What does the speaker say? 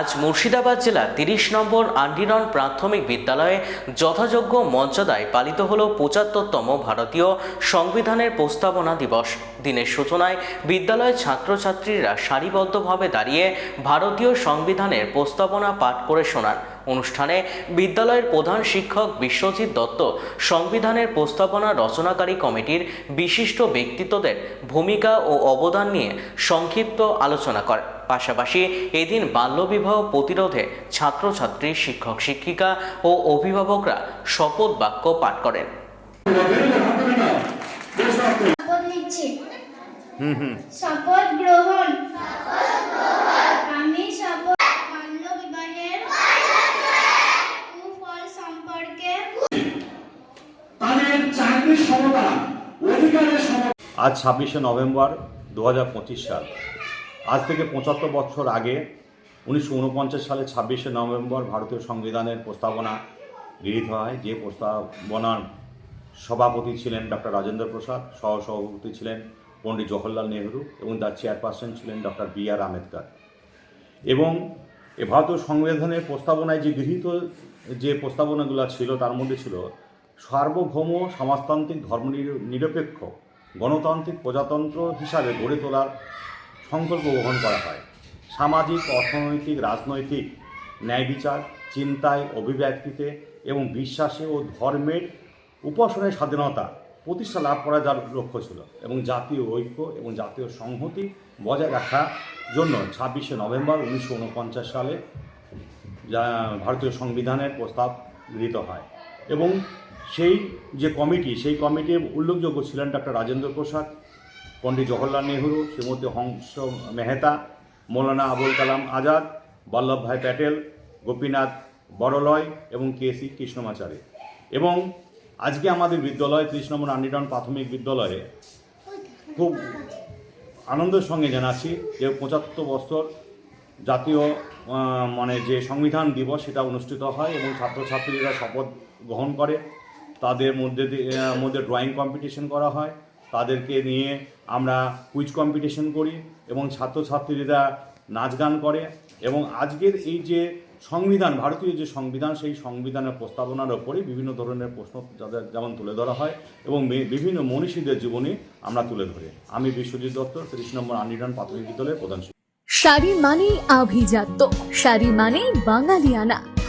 আজ মুর্শিদাবাদ জেলা তিরিশ নম্বর আন্ডিরন প্রাথমিক বিদ্যালয়ে যথাযোগ্য মর্যাদায় পালিত হল পঁচাত্তরতম ভারতীয় সংবিধানের প্রস্তাবনা দিবস। দিনের সূচনায় বিদ্যালয়ের ছাত্রছাত্রীরা সারিবদ্ধভাবে দাঁড়িয়ে ভারতীয় সংবিধানের প্রস্তাবনা পাঠ করে শোনান। অনুষ্ঠানে বিদ্যালয়ের প্রধান শিক্ষক বিশ্বজিৎ দত্ত সংবিধানের প্রস্তাবনা রচনাকারী কমিটির বিশিষ্ট ব্যক্তিত্বদের ভূমিকা ও অবদান নিয়ে সংক্ষিপ্ত আলোচনা করেন। পাশাপাশি এদিন বাল্যবিবাহ প্রতিরোধে ছাত্রছাত্রী শিক্ষক শিক্ষিকা ও অভিভাবকরা শপথ বাক্য পাঠ করেন। শপথ আজ ছাব্বিশে নভেম্বর দু হাজার পঁচিশ সাল। আজ থেকে পঁচাত্তর বছর আগে উনিশশো উনপঞ্চাশ সালে ছাব্বিশে নভেম্বর ভারতীয় সংবিধানের প্রস্তাবনা গৃহীত হয়। যে প্রস্তাবনার সভাপতি ছিলেন ডক্টর রাজেন্দ্র প্রসাদ সহ সভাপতি ছিলেন পণ্ডিত জওহরলাল নেহরু এবং তার চেয়ারপারসন ছিলেন ডক্টর বি আর আম্বেদকর। এবং এ ভারতীয় সংবিধানের প্রস্তাবনায় যে গৃহীত যে প্রস্তাবনাগুলো ছিল, তার মধ্যে ছিল সার্বভৌম সমাজতান্ত্রিক ধর্ম নিরপেক্ষ গণতান্ত্রিক প্রজাতন্ত্র হিসাবে গড়ে তোলার সংকল্প গ্রহণ করা হয়। সামাজিক, অর্থনৈতিক, রাজনৈতিক, ন্যায় বিচার, চিন্তায়, অভিব্যক্তিতে এবং বিশ্বাসে ও ধর্মের উপাসনায় স্বাধীনতা প্রতিষ্ঠা লাভ করা যার লক্ষ্য ছিল এবং জাতীয় ঐক্য এবং জাতীয় সংহতি বজায় রাখার জন্য ছাব্বিশে নভেম্বর উনিশশো উনপঞ্চাশ সালে যা ভারতীয় সংবিধানের প্রস্তাব গৃহীত হয় এবং সেই যে কমিটি, সেই কমিটির উল্লেখযোগ্য ছিলেন ডক্টর রাজেন্দ্র প্রসাদ, পণ্ডিত জওহরলাল নেহরু, শ্রীমতী হংস মেহতা, মৌলানা আবুল কালাম আজাদ বল্লভভাই প্যাটেল, গোপীনাথ বড়লয় এবং কে সি কৃষ্ণমাচারী। এবং আজকে আমাদের বিদ্যালয়, ত্রিশ নম্বর আন্ডিডন প্রাথমিক বিদ্যালয়ে খুব আনন্দের সঙ্গে জানাচ্ছি যে পঁচাত্তর বছর জাতীয় মানে যে সংবিধান দিবস সেটা অনুষ্ঠিত হয় এবং ছাত্রছাত্রীরা শপথ গ্রহণ করে। তাদের মধ্যে মধ্যে ড্রয়িং কম্পিটিশন করা হয়। তাদেরকে নিয়ে আমরা কুইজ কম্পিটিশন করি এবং ছাত্রছাত্রীরা নাচ গান করে এবং আজকের এই যে সংবিধান, ভারতীয় যে সংবিধান, সেই সংবিধানের প্রস্তাবনার ওপরে বিভিন্ন ধরনের প্রশ্ন যেমন তুলে ধরা হয় এবং বিভিন্ন মনীষীদের জীবনী আমরা তুলে ধরি। আমি বিশ্বজিৎ দত্ত, তিরিশ নম্বর আন্ডিডন প্রাথমিক বিদ্যালয়ের প্রধান। শাড়ি মানেই আভিজাত্য, শাড়ি মানেই বাঙালিয়ানা।